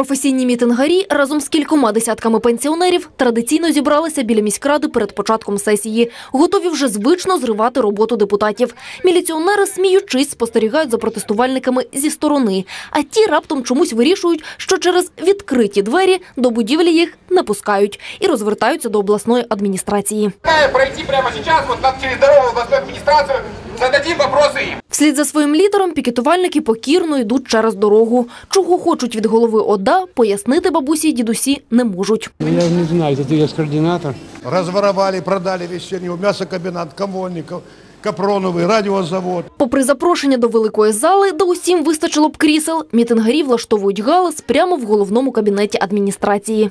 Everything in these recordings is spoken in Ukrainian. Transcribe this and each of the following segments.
Професійні мітингарі разом з кількома десятками пенсіонерів традиційно зібралися біля міськради перед початком сесії. Готові вже звично зривати роботу депутатів. Міліціонери, сміючись, спостерігають за протестувальниками зі сторони. А ті раптом чомусь вирішують, що через відкриті двері до будівлі їх не пускають і розвертаються до обласної адміністрації. Пройти прямо вот через дорогу в областную администрацию, зададим вопросы им. Вслід за своїм лідером пікетувальники покірно йдуть через дорогу. Чого хочуть від голови ОДА, пояснити бабусі й дідусі не можуть. Я не знаю, это есть координатор. Разворовали, продали вечернего мясокомбинат, комольников, Капроновый, радиозавод. Попри запрошення до великої зали, де усім вистачило б крісел, мітингарі влаштовують галас прямо в головному кабінеті адміністрації.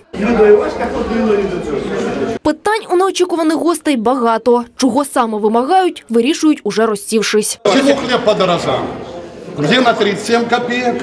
Питань у неочікуваних гостей багато. Чого саме вимагають, вирішують уже розсівшись. Чому хліб подорожав? Где на 37 копійок,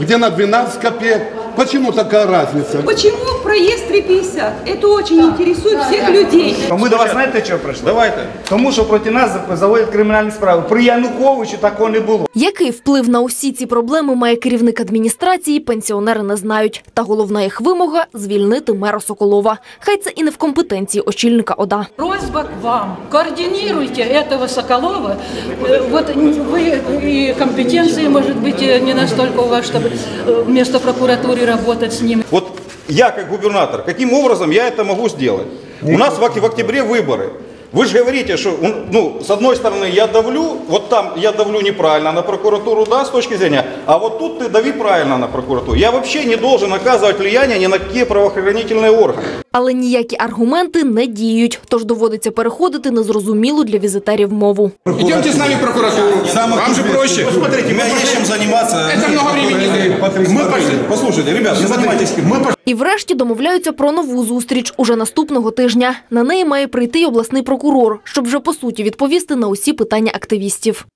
где на 12 копеек. Почему такая разница? Почему проезд 3,50? Это очень интересует всех людей. Ми до вас знаєте, що прийшли? Давайте. Тому що проти нас заводять кримінальні справи. При Януковичу такого не було. Який вплив на усі ці проблеми має керівник адміністрації, пенсіонери не знають. Та головна їх вимога – звільнити мера Соколова. Хай це і не в компетенції очільника ОДА. Просьба к вам. Координируйте этого Соколова. Э, Вот вы и компетенции, может быть, э, не настолько у вас, чтобы э, вместо прокуратуры работать с ним. Вот я как губернатор, каким образом я это могу сделать? У нас в ок- в октябре выборы. Вы же говорите, что, ну, с одной стороны, я давлю, вот там я давлю неправильно на прокуратуру, да, с точки зрения, а вот тут ты дави правильно на прокуратуру. Я вообще не должен оказывать влияние ни на какие правоохранительные органы. Але ніякі аргументи не діють, тож доводиться переходити на зрозумілу для візитерів мову. Идемте с нами в прокуратуру. Вам же проще. Посмотрите, у меня есть чем заниматься. Это Мы пошли. Послушайте, ребят, не занимайтесь. Мы І врешті домовляються про нову зустріч уже наступного тижня. На неї має прийти й обласний прокурор, щоб вже по суті відповісти на усі питання активістів.